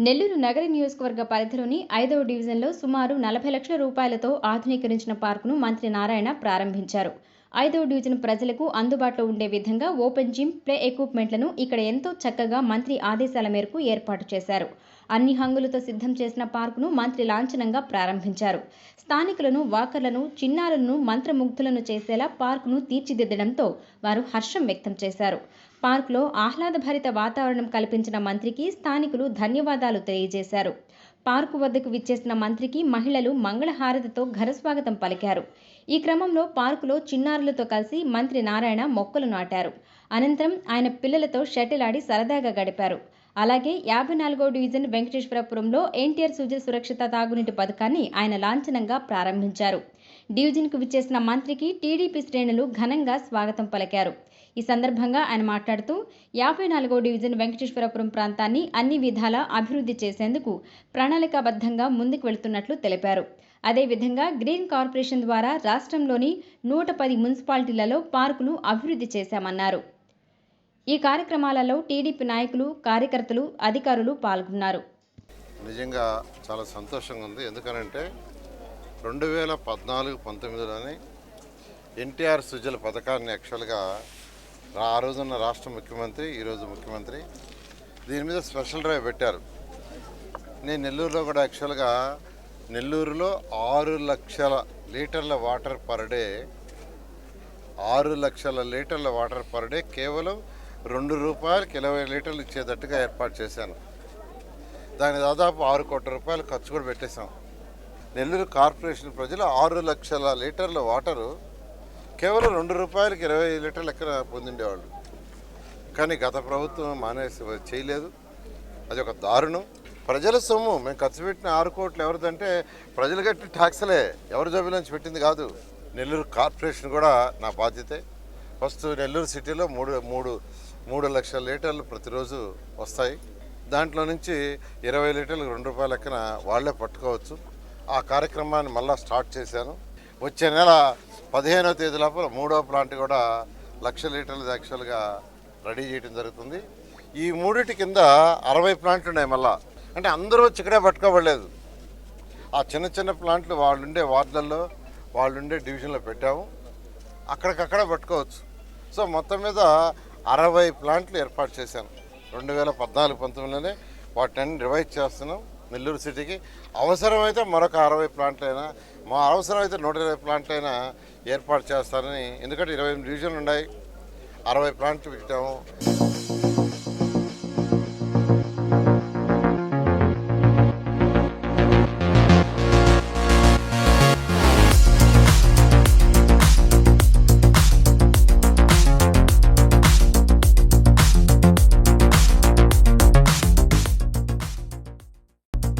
Nellore నగర నియోజకవర్గ పరిధిలోని ఐదవ డివిజన్లో సుమారు నలభై లక్షల రూపాయలతో ఆధునీకరించిన పార్కును మంత్రి నారాయణ ప్రారంభించారు. ఐదవ డివిజన్ ప్రజలకు అందుబాటులో ఉండే విధంగా ఓపెన్ జిమ్ ప్లే ఎక్విప్మెంట్లను ఇక్కడ ఎంతో చక్కగా మంత్రి ఆదేశాల మేరకు ఏర్పాటు చేశారు. అన్ని హంగులతో సిద్ధం చేసిన పార్కును మంత్రి లాంఛనంగా ప్రారంభించారు. స్థానికులను వాకర్లను చిన్నారులను మంత్రముగ్ధులను చేసేలా పార్కును తీర్చిదిద్దడంతో వారు హర్షం వ్యక్తం చేశారు. పార్కులో ఆహ్లాదభరిత వాతావరణం కల్పించిన మంత్రికి స్థానికులు ధన్యవాదాలు తెలియజేశారు. పార్కు వద్దకు విచ్చేసిన మంత్రికి మహిళలు మంగళహారతితో ఘనస్వాగతం పలికారు. ఈ క్రమంలో పార్కులో చిన్నారులతో కలిసి మంత్రి నారాయణ మొక్కలు నాటారు. అనంతరం ఆయన పిల్లలతో షటిల్ ఆడి సరదాగా గడిపారు. అలాగే యాభై నాలుగో డివిజన్ వెంకటేశ్వరపురంలో ఎన్టీఆర్ సుజల సురక్షిత తాగునీటి పథకాన్ని ఆయన లాంఛనంగా ప్రారంభించారు. డివిజన్కు విచ్చేసిన మంత్రికి టీడీపీ శ్రేణులు ఘనంగా స్వాగతం పలికారు. ఈ సందర్భంగా ఆయన మాట్లాడుతూ యాభై నాలుగో డివిజన్ వెంకటేశ్వరపురం ప్రాంతాన్ని అన్ని విధాలా అభివృద్ధి చేసేందుకు ప్రణాళికాబద్ధంగా ముందుకు వెళుతున్నట్లు తెలిపారు. అదేవిధంగా గ్రీన్ కార్పొరేషన్ ద్వారా రాష్ట్రంలోని నూట పది మున్సిపాలిటీలలో పార్కులు అభివృద్ధి చేశామన్నారు. ఈ కార్యక్రమాలలో టీడీపీ నాయకులు కార్యకర్తలు అధికారులు పాల్గొన్నారు. నిజంగా చాలా సంతోషంగా ఉంది. ఎందుకనంటే రెండు వేల పద్నాలుగు పంతొమ్మిదిలోనే ఎన్టీఆర్ సుజల పథకాన్ని యాక్చువల్గా ఆ రోజున్న రాష్ట్ర ముఖ్యమంత్రి ఈరోజు ముఖ్యమంత్రి దీని మీద స్పెషల్ డ్రైవ్ పెట్టారు. నేను నెల్లూరులో కూడా యాక్చువల్గా నెల్లూరులో ఆరు లక్షల లీటర్ల వాటర్ పర్ డే ఆరు లక్షల లీటర్ల వాటర్ పర్ డే కేవలం రెండు రూపాయలకి ఇరవై లీటర్లు ఇచ్చేటట్టుగా ఏర్పాటు చేశాను. దాని దాదాపు ఆరు కోట్ల రూపాయలు ఖర్చు కూడా పెట్టేశాం. నెల్లూరు కార్పొరేషన్ ప్రజలు ఆరు లక్షల లీటర్ల వాటరు కేవలం రెండు రూపాయలకి ఇరవై లీటర్ల ఎక్కడ పొందిండేవాళ్ళు. కానీ గత ప్రభుత్వం మానేసి చేయలేదు. అది ఒక దారుణం. ప్రజల సొమ్ము. మేము ఖర్చు పెట్టిన ఆరు కోట్లు ఎవరిదంటే ప్రజలు కట్టిన ట్యాక్స్లే. ఎవరి జబ్బులోంచి పెట్టింది కాదు. నెల్లూరు కార్పొరేషన్ కూడా నా బాధ్యతే. ఫస్ట్ నెల్లూరు సిటీలో మూడు మూడు మూడు లక్షల లీటర్లు ప్రతిరోజు వస్తాయి. దాంట్లో నుంచి ఇరవై లీటర్లకు రెండు రూపాయల లెక్కన వాళ్ళే పట్టుకోవచ్చు. ఆ కార్యక్రమాన్ని మళ్ళీ స్టార్ట్ చేశాను. వచ్చే నెల పదిహేనవ తేదీ లోపల మూడో ప్లాంట్ కూడా లక్ష లీటర్లు యాక్చువల్గా రెడీ చేయడం జరుగుతుంది. ఈ మూడింటి కింద అరవై ప్లాంట్లు ఉన్నాయి మళ్ళా. అంటే అందరూ వచ్చి ఇక్కడే పట్టుకోబడలేదు. ఆ చిన్న చిన్న ప్లాంట్లు వాళ్ళుండే వార్డులలో వాళ్ళుండే డివిజన్లో పెట్టాము. అక్కడికక్కడ పట్టుకోవచ్చు. సో మొత్తం మీద అరవై ప్లాంట్లు ఏర్పాటు చేశాను రెండు వేల పద్నాలుగు పంతొమ్మిదిలోనే వాటిని రివైజ్ చేస్తున్నాం నెల్లూరు సిటీకి. అవసరమైతే మరొక అరవై ప్లాంట్లైనా మా అవసరమైతే నూట ఇరవై ప్లాంట్లైనా ఏర్పాటు చేస్తానని ఎందుకంటే ఇరవై ఎనిమిది డివిజన్లు ఉన్నాయి అరవై ప్లాంట్లు పెట్టాము.